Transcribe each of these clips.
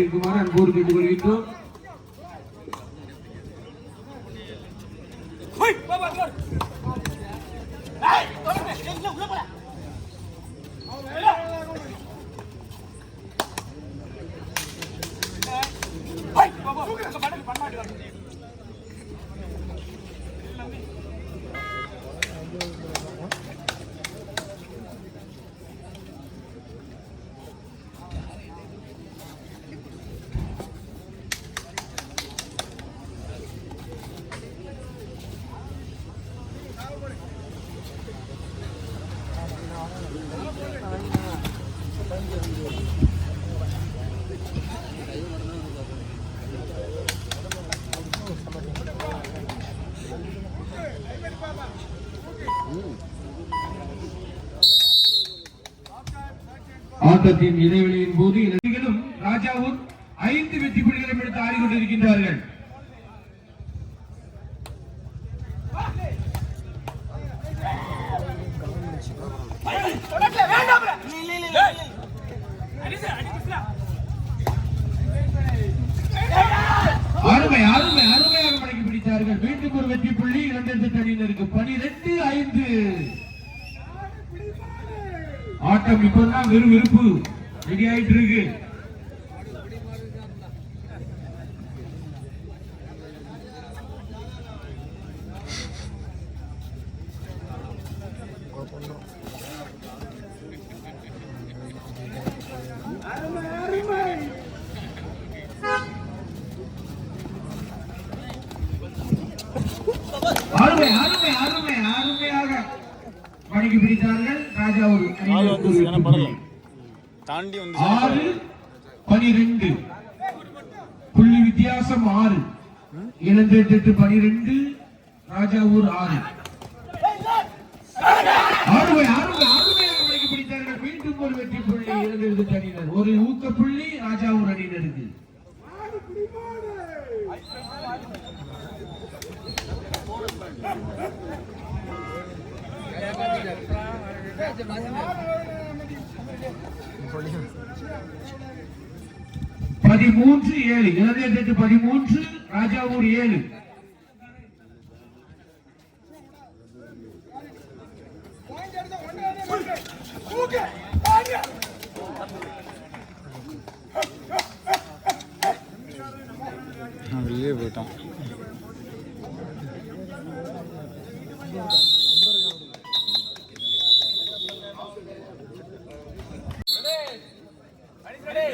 இருக்குமாறு அன்போடு கேட்டுக்கொள்கின்றோம். ஆட்டத்தின் இடைவெளியின் போது இளைஞர்களும் ராஜாவும் ஐந்து வெற்றி புள்ளிகளும் எடுத்து ஆடிக்கொண்டிருக்கின்றார்கள். அருமை அருமை அருமையாக மடக்கி பிடித்தார்கள் மீண்டும் ஒரு வெற்றி புள்ளி இளந்தெடுத்த அணியினருக்கு பனிரெண்டு ஐந்து ஆட்டம் இப்பதான் வெறும் விருப்பு ரெடி ஆயிட்டு இருக்கு அருமை அருமை அருமை அருமையாக மடக்கி பிடித்தார்கள் ராஜா ஒரு வந்து படல. தாண்டி வந்து ஆறு பனிரெண்டு. புள்ளி வித்தியாசம் ஆறு. இளந்தெட்டு பனிரெண்டு. ராஜாவூர் ஆறு. வழங்கி பிடித்தார்கள். மீண்டும் ஒரு வெற்றி புள்ளி. இளந்தெட்டு அணியினர். ஒரு ஊக்க புள்ளி ராஜாவூர் அணியினருக்கு. பதிமூன்று ஏழு. இளந்தெட்டு பதிமூன்று ராஜாவூர் ஏழு. வெளியே போயிட்டான் சரி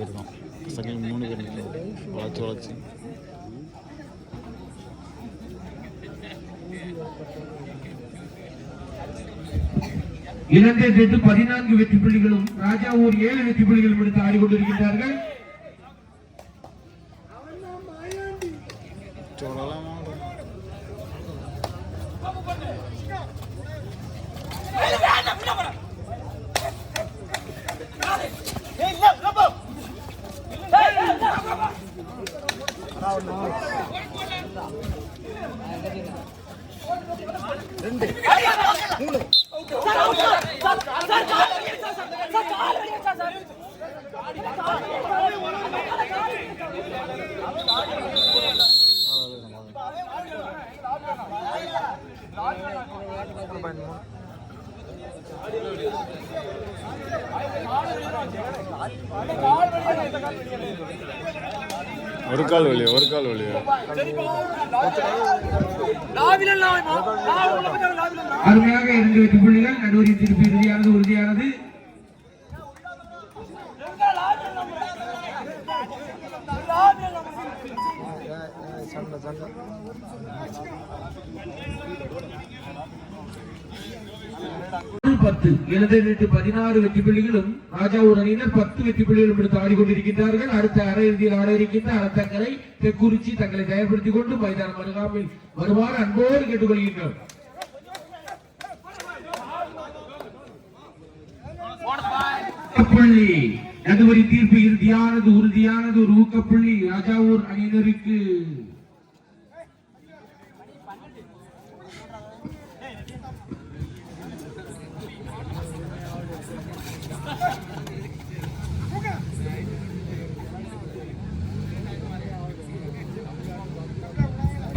பொண்ணுங்களுக்கு ரெண்டு தான் பசங்களுக்கு மூணு பேர் வளர்ச்சி வளர்ச்சி இலங்கை சேர்த்து பதினான்கு வெற்றி புள்ளிகளும் ராஜா ஊர் ஏழு வெற்றி புள்ளிகளும் எடுத்து ஆடிக்கொண்டிருக்கின்றார்கள். கால் வழியா ஒரு கால் வழியா அருமையாக இரண்டு வெற்றி புள்ளிகள் நடுவரின் திருப்பி இறுதியானது உறுதியானது. சண்டை சண்டை பத்து. இளந்தெட்டு பதினாறு வெற்றி புள்ளிகளும் ராஜாவூர் அணியினர் பத்து வெற்றி புள்ளிகளும் எடுத்து ஆடிக்கொண்டிருக்கின்றார்கள். அடுத்த அரையிறுதியில் ஆட இருக்கின்ற அரத்தங்கரை தெக்குறிச்சி தங்களை தயார்படுத்திக் கொண்டு மைதானம் அருகாமையில் வருமாறு அன்போடு கேட்டுக்கொள்கின்றோம். புள்ளி நடுவரி தீர்ப்பு இறுதியானது உறுதியானது. ஒரு ஊக்கப்புள்ளி ராஜாவூர் அணியினருக்கு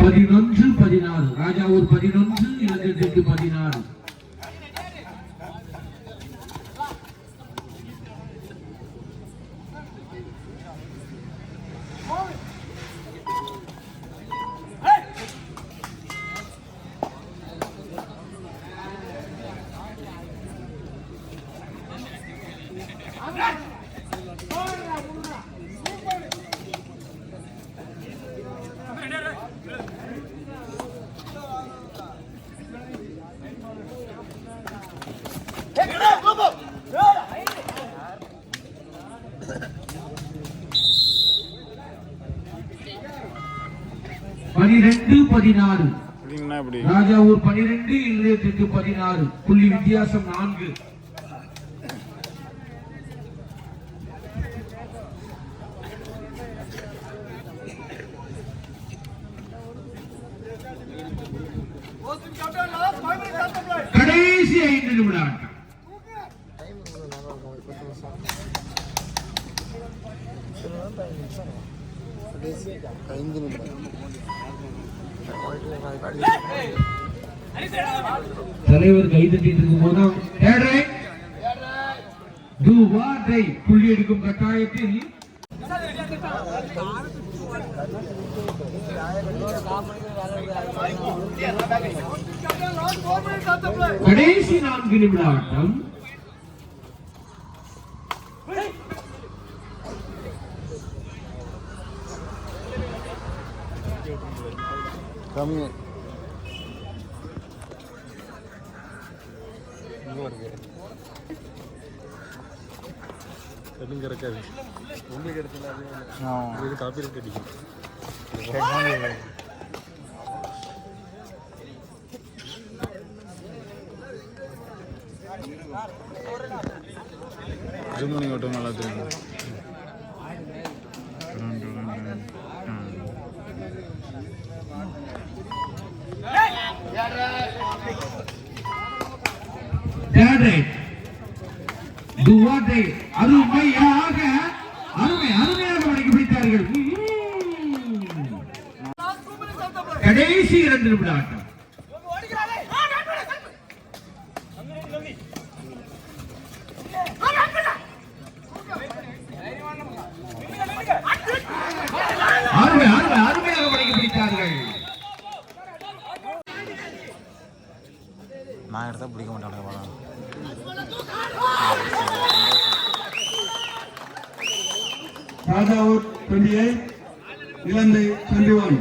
பதினொன்று பதினாறு. ராஜாவூர் பதினொன்று பனிரெண்டு பதினாறு. இப்படி ராஜாவூர் பனிரெண்டு இல்லத்துக்கு பதினாறு. புள்ளி வித்தியாசம் நான்கு. கடைசி ஐந்து நிமிட ஆட்டம் ஐந்து நிமிடம். தலைவர் கை தட்டிட்டு இருக்கும் போதும் துவாட்டை புள்ளி எடுக்கும் கட்டாயத்தில். கடைசி நான்கு நிமிட ஆட்டம். கம்மி தெலுங்கு இருக்காது உங்களுக்கு இடத்துல ஆ. இது காப்பி ரேட் அடிக்கும் ஜூம் பண்ணி ஓட்டம் தேர்ட் துவாதை அருமையாக அருமை அருமையாக வழங்கி பிடித்தார்கள் கடைசி இரண்டு நிமிட ஆட்டம் அருமை அருமை அருமையாக வழங்கி பிடித்தார்கள் நான் எடுத்தா பிடிக்க மாட்டானுங்க படம் Rajavur twenty eight Ilanthai twenty one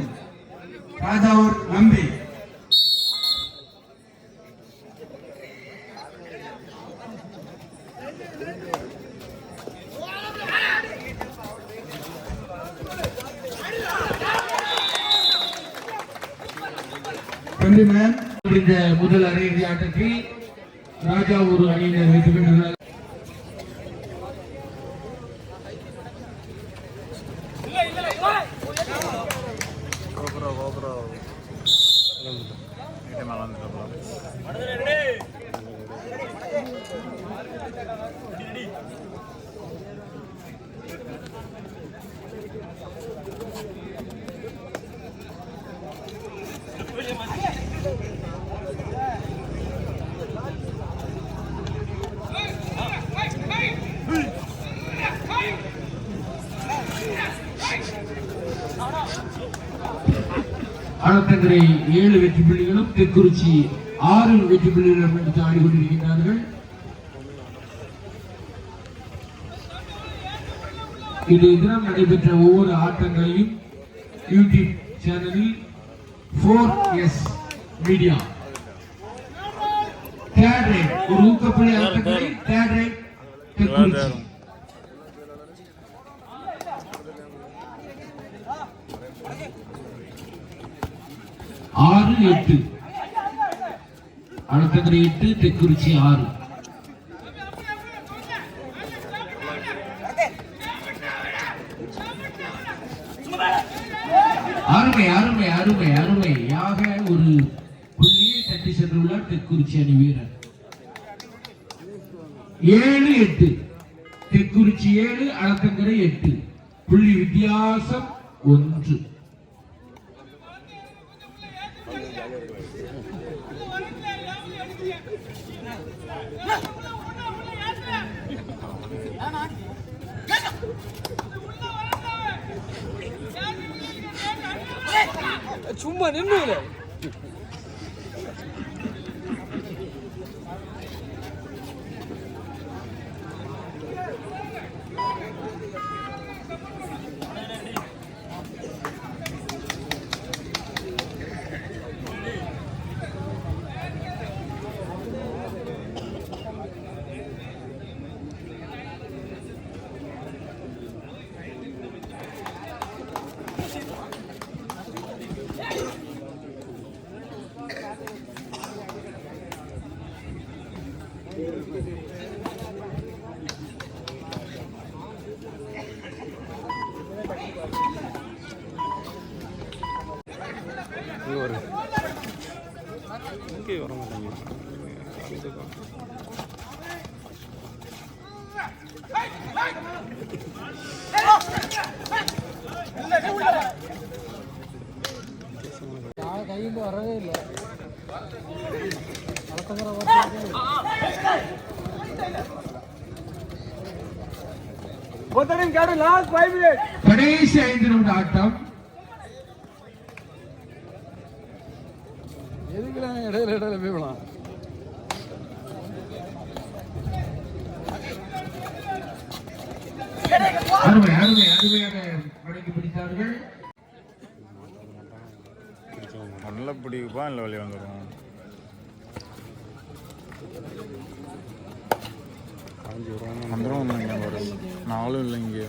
Rajavur நம்பி. ஆனத்தங்கரை ஏழு வெற்றி புள்ளிகளும் தெற்குறிச்சி ஆறு வெற்றி புள்ளிகளும் எடுத்து ஆடிக்கொண்டிருக்கிறார்கள் இன்றைய தினம் நடைபெற்ற ஒவ்வொரு ஆட்டங்களையும் யூடியூப் சேனலில் four S media third right ஒரு ஊக்கப்புள்ளி அர்த்தங்களை தேர்ட் ரைட் தெற்குறிச்சி. ஆறு எட்டு. அழுத்தங்கரை எட்டு தெற்குறிச்சி ஆறு. அருமை அருமை அருமை யாக ஒரு புள்ளியை தட்டி சென்றுள்ளார் தெற்குறிச்சி அணி வீரர். ஏழு எட்டு. தெற்குறிச்சி ஏழு அழுத்தங்கரை எட்டு. புள்ளி வித்தியாசம் ஒன்று. சும்மா நின்று இது ஒரு இங்கே வர மாட்டாங்க கையில் வரவே இல்லை. கடைசி ஐந்து நிமிட ஆட்டம். எதுக்குலாம் இடையில இடையில போய்விடலாம் அருமை அருமை அருமையாக வழங்கி பிடித்தார்கள். நல்ல பிடிப்பா இல்லை வெளியே வந்துடும் அஞ்சு ரூபா வந்துடும் ஒன்றும் இங்கே நாலும் இல்லை இங்கே